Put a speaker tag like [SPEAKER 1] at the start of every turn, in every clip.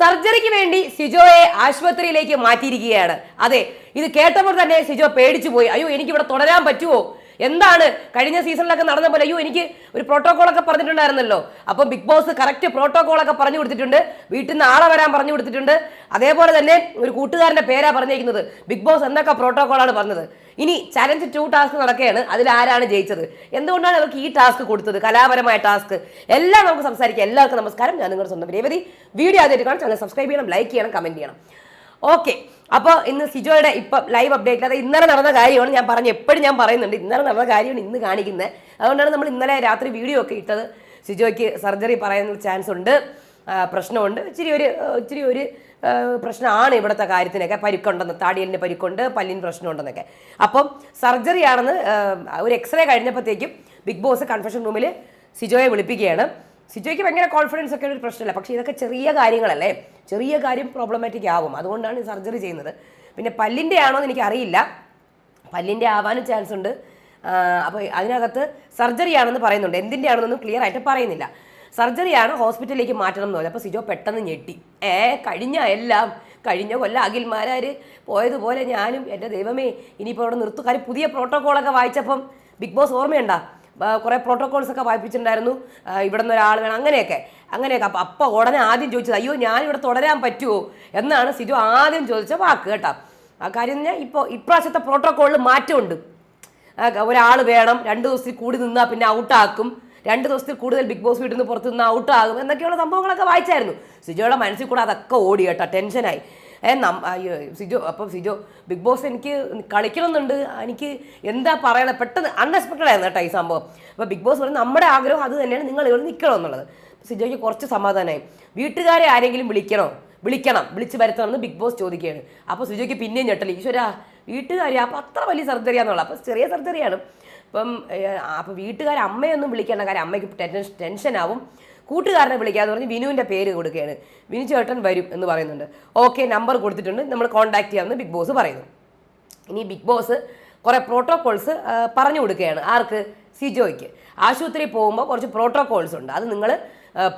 [SPEAKER 1] സർജറിക്ക് വേണ്ടി സിജോയെ ആശുപത്രിയിലേക്ക് മാറ്റിയിരിക്കുകയാണ്. അതെ ഇത് കേട്ടപ്പോൾ തന്നെ സിജോ പേടിച്ചു പോയി അയ്യോ എനിക്ക് ഇവിടെ തുടരാൻ പറ്റുമോ എന്താണ്? കഴിഞ്ഞ സീസണിലൊക്കെ നടന്ന പോലെ അയ്യോ എനിക്ക് ഒരു പ്രോട്ടോകോളൊക്കെ പറഞ്ഞിട്ടുണ്ടായിരുന്നല്ലോ. അപ്പം ബിഗ് ബോസ് കറക്റ്റ് പ്രോട്ടോകോളൊക്കെ പറഞ്ഞു കൊടുത്തിട്ടുണ്ട്. വീട്ടിൽ നിന്ന് ആളെ വരാൻ പറഞ്ഞു കൊടുത്തിട്ടുണ്ട്. അതേപോലെ തന്നെ ഒരു കൂട്ടുകാരന്റെ പേരാ പറഞ്ഞിരിക്കുന്നത്. ബിഗ് ബോസ് എന്തൊക്കെ പ്രോട്ടോകോളാണ് പറഞ്ഞത്? ഇനി ചലഞ്ച് ടു ടാസ്ക് നടക്കുകയാണ്. അതിൽ ആരാണ് ജയിച്ചത്? എന്തുകൊണ്ടാണ് അവർക്ക് ഈ ടാസ്ക് കൊടുത്തത്? കലാപരമായ ടാസ്ക് എല്ലാം നമുക്ക് സംസാരിക്കാം. എല്ലാവർക്കും നമസ്കാരം. ഞാൻ നിങ്ങളുടെ സ്വന്തം രേവതി. വീഡിയോ ആദ്യമായിട്ട് കാണാം ചാനൽ സബ്സ്ക്രൈബ് ചെയ്യണം ലൈക്ക് ചെയ്യണം കമന്റ് ചെയ്യണം. ഓക്കെ അപ്പോൾ ഇന്ന് സിജോയുടെ ഇപ്പം ലൈവ് അപ്ഡേറ്റ് അത് ഇന്നലെ നടന്ന കാര്യമാണ് ഞാൻ പറഞ്ഞു എപ്പോഴും ഞാൻ പറയുന്നുണ്ട് ഇന്നലെ നടന്ന കാര്യമാണ് ഇന്ന് കാണിക്കുന്നത്. അതുകൊണ്ടാണ് നമ്മൾ ഇന്നലെ രാത്രി വീഡിയോ ഒക്കെ ഇട്ടത്. സിജോയ്ക്ക് സർജറി പറയാനുള്ള ചാൻസ് ഉണ്ട്. പ്രശ്നമുണ്ട്. ഇച്ചിരി ഒരു ഇച്ചിരി ഒരു പ്രശ്നമാണ് ഇവിടുത്തെ കാര്യത്തിനൊക്കെ. പരിക്കുണ്ടെന്ന് താടിയലിന് പരിക്കുണ്ട് പല്ലിന് പ്രശ്നമുണ്ടെന്നൊക്കെ. അപ്പം സർജറി ആണെന്ന് ഒരു എക്സ്റേ കഴിഞ്ഞപ്പോഴത്തേക്കും ബിഗ് ബോസ് കൺഫെഷൻ റൂമിൽ സിജോയെ വിളിപ്പിക്കുകയാണ്. സിജോയ്ക്ക് ഭയങ്കര കോൺഫിഡൻസ് ഒക്കെ ഒരു പ്രശ്നമില്ല. പക്ഷേ ഇതൊക്കെ ചെറിയ കാര്യങ്ങളല്ലേ? ചെറിയ കാര്യം പ്രോബ്ലമാറ്റിക് ആവും. അതുകൊണ്ടാണ് സർജറി ചെയ്യുന്നത്. പിന്നെ പല്ലിന്റെ ആണോ എന്ന് എനിക്കറിയില്ല. പല്ലിന്റെ ആവാനും ചാൻസ് ഉണ്ട്. അപ്പോൾ അതിനകത്ത് സർജറി ആണെന്ന് പറയുന്നുണ്ട്. എന്തിന്റെ ആണെന്നൊന്നും ക്ലിയർ ആയിട്ട് പറയുന്നില്ല. സർജറി ആണ് ഹോസ്പിറ്റലിലേക്ക് മാറ്റണം എന്ന് പറഞ്ഞു അപ്പോൾ സിജോ പെട്ടെന്ന് ഞെട്ടി. ഏ കഴിഞ്ഞ എല്ലാം കഴിഞ്ഞ കൊല്ലം അഖിൽമാരാർ പോയതുപോലെ ഞാനും എന്റെ ദൈവമേ ഇനിയിപ്പോൾ അവിടെ നിർത്തുകാർ പുതിയ പ്രോട്ടോക്കോളൊക്കെ വായിച്ചപ്പം ബിഗ് ബോസ് ഓർമ്മയുണ്ടാ? കുറേ പ്രോട്ടോകോൾസ് ഒക്കെ വായിപ്പിച്ചിട്ടുണ്ടായിരുന്നു. ഇവിടെ നിന്ന് ഒരാൾ വേണം. അങ്ങനെയൊക്കെ. അങ്ങനെയൊക്കെ. അപ്പം അപ്പം ഉടനെ ആദ്യം ചോദിച്ചത് അയ്യോ ഞാൻ ഇവിടെ തുടരാൻ പറ്റുമോ എന്നാണ് സിജു ആദ്യം ചോദിച്ച വാക്ക് കേട്ടോ. ആ കാര്യം ഞാൻ ഇപ്പോൾ ഇപ്രാവശ്യത്തെ പ്രോട്ടോകോളിൽ മാറ്റമുണ്ട്. ഒരാൾ വേണം രണ്ട് ദിവസത്തിൽ കൂടി നിന്നാൽ പിന്നെ ഔട്ടാക്കും. രണ്ട് ദിവസത്തിൽ കൂടുതൽ ബിഗ് ബോസ് വീട്ടിൽ നിന്ന് പുറത്ത് നിന്ന് ഔട്ടാകും. എന്നൊക്കെയുള്ള സംഭവങ്ങളൊക്കെ വായിച്ചായിരുന്നു. സിജോയുടെ മനസ്സിൽ കൂടെ അതൊക്കെ ഓടി കേട്ടോ. ടെൻഷനായി. ഏ അയ്യോ സിജോ അപ്പം സിജോ ബിഗ് ബോസ് എനിക്ക് കളിക്കണമെന്നുണ്ട്. എനിക്ക് എന്താ പറയണത് പെട്ടെന്ന് അൺഎക്സ്പെക്റ്റഡ് ആയിരുന്നു കേട്ടോ ഈ സംഭവം. അപ്പോൾ ബിഗ് ബോസ് പറയുന്നത് നമ്മുടെ ആഗ്രഹം അത് തന്നെയാണ് നിങ്ങൾ ഇവിടെ നിൽക്കണം എന്നുള്ളത് സിജോയ്ക്ക് കുറച്ച് സമാധാനമായി. വീട്ടുകാരെ ആരെങ്കിലും വിളിക്കണോ? വിളിക്കണം. വിളിച്ച് വരുത്തണമെന്ന് ബിഗ് ബോസ് ചോദിക്കുകയാണ്. അപ്പോൾ സുജയ്ക്ക് പിന്നെയും ഞെട്ടൽ ഈശ്വര വീട്ടുകാരി അപ്പോൾ അത്ര വലിയ സർജറിയാന്നുള്ളത് അപ്പോൾ ചെറിയ സർജറിയാണ് അപ്പം അപ്പോൾ വീട്ടുകാർ അമ്മയൊന്നും വിളിക്കേണ്ട കാര്യം അമ്മയ്ക്ക് ടെൻഷൻ ടെൻഷനാവും. കൂട്ടുകാരനെ വിളിക്കാന്ന് പറഞ്ഞ് വിനുവിന്റെ പേര് കൊടുക്കുകയാണ്. വിനു ചേട്ടൻ വരും എന്ന് പറയുന്നുണ്ട്. ഓക്കെ നമ്പർ കൊടുത്തിട്ടുണ്ട്. നമ്മൾ കോൺടാക്ട് ചെയ്യാമെന്ന് ബിഗ് ബോസ് പറയുന്നു. ഇനി ബിഗ് ബോസ് കുറേ പ്രോട്ടോകോൾസ് പറഞ്ഞു കൊടുക്കുകയാണ്. ആർക്ക്? സിജോയ്ക്ക്. ആശുപത്രി പോകുമ്പോൾ കുറച്ച് പ്രോട്ടോകോൾസ് ഉണ്ട്. അത് നിങ്ങൾ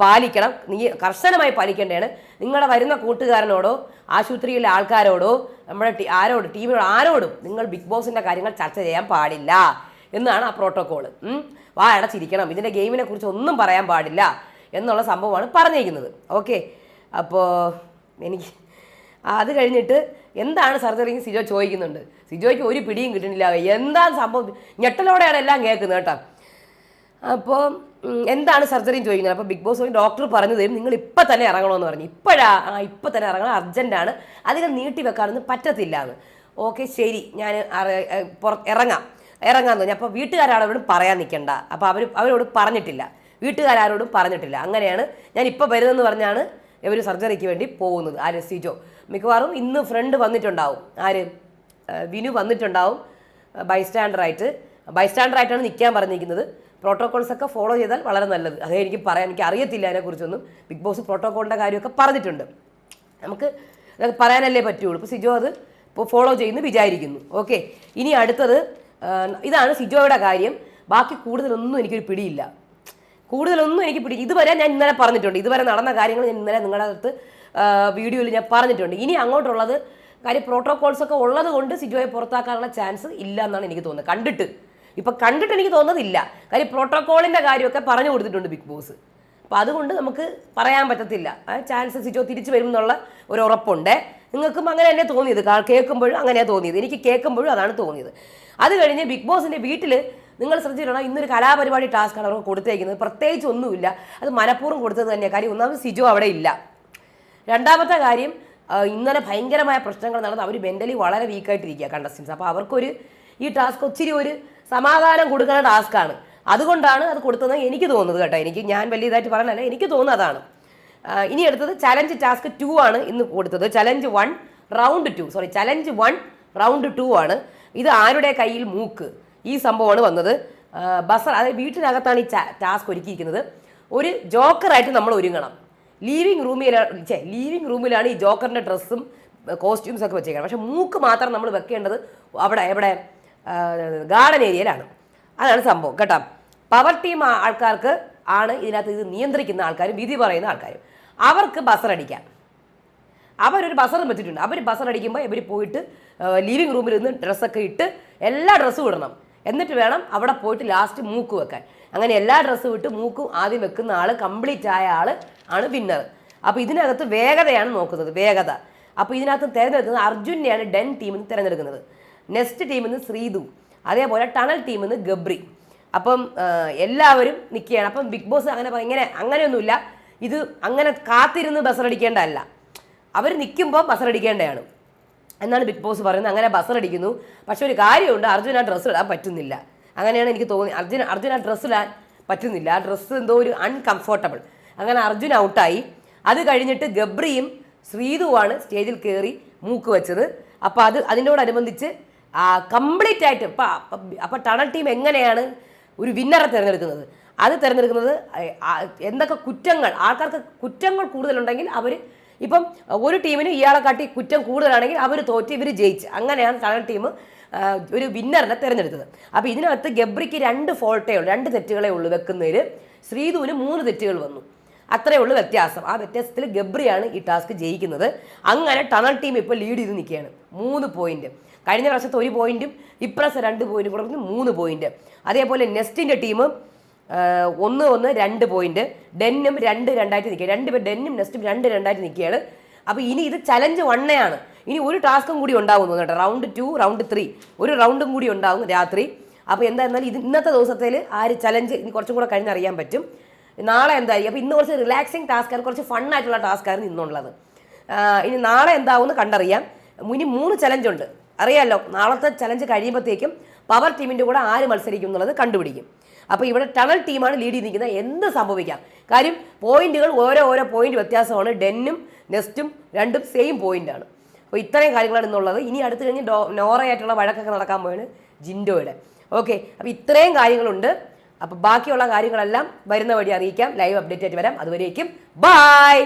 [SPEAKER 1] പാലിക്കണം. നീ കർശനമായി പാലിക്കേണ്ടതാണ്. നിങ്ങളുടെ വരുന്ന കൂട്ടുകാരനോടോ ആശുപത്രിയിലെ ആൾക്കാരോടോ നമ്മുടെ ടീ ആരോട് ടീമിനോട് ആരോടും നിങ്ങൾ ബിഗ് ബോസിന്റെ കാര്യങ്ങൾ ചർച്ച ചെയ്യാൻ പാടില്ല. എന്നാണ് ആ പ്രോട്ടോകോൾ വാ അടച്ചിരിക്കണം. ഇതിന്റെ ഗെയിമിനെ കുറിച്ച് ഒന്നും പറയാൻ പാടില്ല. എന്നുള്ള സംഭവമാണ് പറഞ്ഞിരിക്കുന്നത്. ഓക്കെ അപ്പോൾ എനിക്ക് അത് കഴിഞ്ഞിട്ട് എന്താണ് സർജറി സിജോ ചോദിക്കുന്നുണ്ട്. സിജോയ്ക്ക് ഒരു പിടിയും കിട്ടുന്നില്ല. എന്താണ് സംഭവം? ഞെട്ടലോടെയാണ് എല്ലാം കേൾക്കുന്നത് കേട്ടോ. അപ്പോൾ എന്താണ് സർജറിയും ചോദിക്കുന്നത്? അപ്പോൾ ബിഗ് ബോസ് ഡോക്ടർ പറഞ്ഞു തരും. നിങ്ങൾ ഇപ്പം തന്നെ ഇറങ്ങണമെന്ന് പറഞ്ഞു. ഇപ്പോഴാ ആ ഇപ്പം തന്നെ ഇറങ്ങണം. അർജന്റാണ് അധികം നീട്ടി വെക്കാനൊന്നും പറ്റത്തില്ല എന്ന് ഓക്കെ ശരി. ഞാൻ ഇറങ്ങാം. ഇറങ്ങാമെന്ന് പറഞ്ഞു അപ്പോൾ വീട്ടുകാരാണ് അവരോട് പറയാൻ നിൽക്കണ്ട അപ്പോൾ അവർ അവരോട് പറഞ്ഞിട്ടില്ല. വീട്ടുകാരോടും പറഞ്ഞിട്ടില്ല. അങ്ങനെയാണ് ഞാൻ ഇപ്പോൾ വരുന്നതെന്ന് പറഞ്ഞാണ് ഇവർ സർജറിക്ക് വേണ്ടി പോകുന്നത്. ആര്? സിജോ. മിക്കവാറും ഇന്ന് ഫ്രണ്ട് വന്നിട്ടുണ്ടാവും. ആര്? വിനു വന്നിട്ടുണ്ടാവും. ബൈസ്റ്റാൻഡറായിട്ട് ബൈസ്റ്റാൻഡറായിട്ടാണ് നിൽക്കാൻ പറഞ്ഞിരിക്കുന്നത്. പ്രോട്ടോകോൾസ് ഒക്കെ ഫോളോ ചെയ്താൽ വളരെ നല്ലത്. അതേ എനിക്ക് പറയാൻ എനിക്ക് അറിയത്തില്ല അതിനെക്കുറിച്ചൊന്നും. ബിഗ് ബോസ് പ്രോട്ടോകോളിന്റെ കാര്യമൊക്കെ പറഞ്ഞിട്ടുണ്ട്. നമുക്ക് അതൊക്കെ പറയാനല്ലേ പറ്റുള്ളൂ. ഇപ്പോൾ സിജോ അത് ഇപ്പോൾ ഫോളോ ചെയ്യുന്നു വിചാരിക്കുന്നു. ഓക്കെ ഇനി അടുത്തത് ഇതാണ് സിജോയുടെ കാര്യം. ബാക്കി കൂടുതലൊന്നും എനിക്കൊരു പിടിയില്ല. കൂടുതലൊന്നും എനിക്ക് പിടി ഇതുവരെ ഞാൻ ഇന്നലെ പറഞ്ഞിട്ടുണ്ട്. ഇതുവരെ നടന്ന കാര്യങ്ങൾ ഞാൻ ഇന്നലെ നിങ്ങളുടെ അടുത്ത് വീഡിയോയിൽ ഞാൻ പറഞ്ഞിട്ടുണ്ട്. ഇനി അങ്ങോട്ടുള്ളത് കാര്യം പ്രോട്ടോകോൾസ് ഒക്കെ ഉള്ളത് കൊണ്ട് സിജോയെ പുറത്താക്കാനുള്ള ചാൻസ് ഇല്ല എന്നാണ് എനിക്ക് തോന്നുന്നത്. കണ്ടിട്ട്. ഇപ്പം കണ്ടിട്ട് എനിക്ക് തോന്നുന്നില്ല. കാര്യം പ്രോട്ടോകോളിന്റെ കാര്യമൊക്കെ പറഞ്ഞു കൊടുത്തിട്ടുണ്ട് ബിഗ് ബോസ്. അപ്പോൾ അതുകൊണ്ട് നമുക്ക് പറയാൻ പറ്റത്തില്ല. ചാൻസ് സിജോ തിരിച്ചു വരും എന്നുള്ള ഒരു ഉറപ്പുണ്ട്. നിങ്ങൾക്കും അങ്ങനെ തന്നെ തോന്നിയത്. കേൾക്കുമ്പോഴും അങ്ങനെയാണ് തോന്നിയത്. എനിക്ക് കേൾക്കുമ്പോഴും അതാണ് തോന്നിയത്. അത് കഴിഞ്ഞ് ബിഗ് ബോസിന്റെ വീട്ടിൽ നിങ്ങൾ ശ്രദ്ധിച്ചിട്ടുണ്ടോ? ഇന്നൊരു കലാപരിപാടി ടാസ്ക്കാണ് അവർക്ക് കൊടുത്തേക്കുന്നത്. പ്രത്യേകിച്ച് ഒന്നുമില്ല. അത് മനഃപൂർവം കൊടുത്തത് തന്നെയാണ് കാര്യം ഒന്നാമത് സിജു അവിടെ ഇല്ല. രണ്ടാമത്തെ കാര്യം ഇന്നലെ ഭയങ്കരമായ പ്രശ്നങ്ങൾ നടന്ന് അവർ മെന്റലി വളരെ വീക്കായിട്ടിരിക്കുക കണ്ടസ്റ്റൻസ് അപ്പോൾ അവർക്കൊരു ഈ ടാസ്ക് ഒത്തിരി ഒരു സമാധാനം കൊടുക്കുന്ന ടാസ്ക്കാണ് അതുകൊണ്ടാണ് അത് കൊടുത്തതെന്ന് എനിക്ക് തോന്നുന്നത് കേട്ടോ. എനിക്ക് ഞാൻ വലിയ ഇതായിട്ട് പറയാനല്ല എനിക്ക് തോന്നുന്നത് അതാണ്. ഇനി എടുത്തത് ചലഞ്ച് ടാസ്ക് ടു ആണ് ഇന്ന് കൊടുത്തത്. Challenge one round two sorry challenge one round two ആണ്. ഇത് ആരുടെ കയ്യിൽ മൂക്ക്? ഈ സംഭവമാണ് വന്നത്. ബസർ അതായത് വീട്ടിനകത്താണ് ഈ ടാസ്ക് ഒരുക്കിയിരിക്കുന്നത്. ഒരു ജോക്കറായിട്ട് നമ്മൾ ഒരുങ്ങണം. ലീവിങ് റൂമിലാണ് ചേ ലീവിങ് റൂമിലാണ് ഈ ജോക്കറിന്റെ ഡ്രസ്സും കോസ്റ്റ്യൂംസ് ഒക്കെ വെച്ചേക്കുന്നത് പക്ഷേ മൂക്ക് മാത്രം നമ്മൾ വെക്കേണ്ടത് അവിടെ എവിടെ ഗാർഡൻ ഏരിയയിലാണ് അതാണ് സംഭവം കേട്ടോ. പവർ ടീം ആൾക്കാർക്ക് ആണ് ഇതിനകത്ത് ഇത് നിയന്ത്രിക്കുന്ന ആൾക്കാരും വിധി പറയുന്ന ആൾക്കാരും. അവർക്ക് ബസറടിക്കാം അവരൊരു ബസർ വെച്ചിട്ടുണ്ട്. അവർ ബസർ അടിക്കുമ്പോൾ ഇവർ പോയിട്ട് ലിവിങ് റൂമിൽ നിന്ന് ഡ്രസ്സൊക്കെ ഇട്ട് എല്ലാ ഡ്രസ്സും ഇടണം. എന്നിട്ട് വേണം അവിടെ പോയിട്ട് ലാസ്റ്റ് മൂക്ക് വെക്കാൻ. അങ്ങനെ എല്ലാ ഡ്രസ്സും വിട്ട് മൂക്കും ആദ്യം വെക്കുന്ന ആൾ കംപ്ലീറ്റ് ആയ ആൾ ആണ് വിന്നർ അപ്പോൾ ഇതിനകത്ത് വേഗതയാണ് നോക്കുന്നത് വേഗത. അപ്പോൾ ഇതിനകത്ത് തിരഞ്ഞെടുക്കുന്നത് അർജുനെയാണ് ഡെൻ ടീമിൽ നിന്ന് തിരഞ്ഞെടുക്കുന്നത്. നെക്സ്റ്റ് ടീമിൽ നിന്ന് ശ്രീതു അതേപോലെ ടണൽ ടീമിൽ നിന്ന് ഗബ്രി. അപ്പം എല്ലാവരും നിൽക്കുകയാണ്. അപ്പം ബിഗ് ബോസ് അങ്ങനെ ഇങ്ങനെ അങ്ങനെയൊന്നുമില്ല. ഇത് അങ്ങനെ കാത്തിരുന്ന് ബസറടിക്കേണ്ടതല്ല. അവർ നിൽക്കുമ്പോൾ ബസറടിക്കേണ്ടതാണ്. എന്നാണ് ബിഗ് ബോസ് പറയുന്നത്. അങ്ങനെ ബസറടിക്കുന്നു പക്ഷെ ഒരു കാര്യമുണ്ട് അർജുൻ ആ ഡ്രസ്സ് ഇടാൻ പറ്റുന്നില്ല. അങ്ങനെയാണ് എനിക്ക് തോന്നി അർജുൻ ആ ഡ്രസ്സ് ഇടാൻ പറ്റുന്നില്ല. ആ ഡ്രസ്സ് എന്തോ ഒരു അൺകംഫോർട്ടബിൾ അങ്ങനെ അർജുൻ ഔട്ടായി അത് കഴിഞ്ഞിട്ട് ഗബ്രിയും ശ്രീതുവാണ് സ്റ്റേജിൽ കയറി മൂക്ക് വെച്ചത്. അപ്പോൾ അത് അതിനോടനുബന്ധിച്ച് കംപ്ലീറ്റ് ആയിട്ട് ഇപ്പം അപ്പം ടണൽ ടീം എങ്ങനെയാണ് ഒരു വിന്നറെ തിരഞ്ഞെടുക്കുന്നത്? അത് തിരഞ്ഞെടുക്കുന്നത് എന്തൊക്കെ കുറ്റങ്ങൾ ആൾക്കാർക്ക് കുറ്റങ്ങൾ കൂടുതലുണ്ടെങ്കിൽ അവർ ഇപ്പം ഒരു ടീമിന് ഇയാളെ കാട്ടി കുറ്റം കൂടുതലാണെങ്കിൽ അവർ തോറ്റ് ഇവർ ജയിച്ച്. അങ്ങനെയാണ് ടണൽ ടീം ഒരു വിന്നറിനെ തിരഞ്ഞെടുത്തത്. അപ്പോൾ ഇതിനകത്ത് ഗബ്രിക്ക് രണ്ട് ഫോൾട്ടേ ഉള്ളൂ രണ്ട് തെറ്റുകളേ ഉള്ളൂ വെക്കുന്നതിൽ ശ്രീധുവിന് മൂന്ന് തെറ്റുകൾ വന്നു. അത്രയേ ഉള്ളൂ വ്യത്യാസം. ആ വ്യത്യാസത്തിൽ ഗബ്രിയാണ് ഈ ടാസ്ക് ജയിക്കുന്നത്. അങ്ങനെ ടണൽ ടീം ഇപ്പോൾ ലീഡ് ചെയ്ത് നിൽക്കുകയാണ്. മൂന്ന് പോയിന്റ് കഴിഞ്ഞ പ്രാവശ്യത്തെ ഒരു പോയിന്റും ഇപ്രാവശ്യം രണ്ട് പോയിന്റ് കൂടെ മൂന്ന് പോയിന്റ് അതേപോലെ നെസ്റ്റിന്റെ ടീം ഒന്ന് ഒന്ന് രണ്ട് പോയിന്റ് ഡെന്നും രണ്ട് രണ്ടായിട്ട് നിൽക്കുക. രണ്ട് പേർ ഡെന്നും നെസ്റ്റും രണ്ട് രണ്ടായിട്ട് നിൽക്കുകയാണ്. അപ്പോൾ ഇനി ഇത് ചലഞ്ച് വണ്ണയാണ് ഇനി ഒരു ടാസ്കും കൂടി എന്ന് കേട്ടോ. റൗണ്ട് ടു റൗണ്ട് ത്രീ ഒരു റൗണ്ടും കൂടി ഉണ്ടാവും രാത്രി. അപ്പോൾ എന്താ ഇത് ഇന്നത്തെ ദിവസത്തിൽ ആ ഒരു ചലഞ്ച് ഇനി കുറച്ചും കൂടെ കഴിഞ്ഞറിയാൻ പറ്റും. നാളെ എന്തായിരിക്കും? അപ്പോൾ ഇന്ന് കുറച്ച് റിലാക്സിങ് ടാസ്ക്കാണ് കുറച്ച് ഫണ്ണായിട്ടുള്ള ടാസ്ക്കാണ് ഇന്നുള്ളത് ഇനി നാളെ എന്താവുമെന്ന് കണ്ടറിയാം. ഇനി മൂന്ന് ചലഞ്ച് ഉണ്ട്. അറിയാമല്ലോ നാളത്തെ ചലഞ്ച് കഴിയുമ്പോഴത്തേക്കും പവർ ടീമിന്റെ കൂടെ ആര് മത്സരിക്കും എന്നുള്ളത് കണ്ടുപിടിക്കും. അപ്പോൾ ഇവിടെ ടണൽ ടീമാണ് ലീഡ് ചെയ്ത് നിൽക്കുന്നത് എന്ത് സംഭവിക്കാം? കാര്യം പോയിന്റുകൾ ഓരോ ഓരോ പോയിന്റ് വ്യത്യാസമാണ്. ഡെന്നും നെസ്റ്റും രണ്ടും സെയിം പോയിന്റാണ് അപ്പോൾ ഇത്രയും കാര്യങ്ങളാണ് ഇന്നുള്ളത്. ഇനി അടുത്ത് കഴിഞ്ഞ് ഡോ നോറയായിട്ടുള്ള വഴക്കൊക്കെ നടക്കാൻ പോയാണ് ജിൻഡോയുടെ. ഓക്കെ അപ്പോൾ ഇത്രയും കാര്യങ്ങളുണ്ട്. അപ്പോൾ ബാക്കിയുള്ള കാര്യങ്ങളെല്ലാം വരുന്ന വഴി അറിയിക്കാം. ലൈവ് അപ്ഡേറ്റ് ആയിട്ട് വരാം. അതുവരേക്കും ബായ്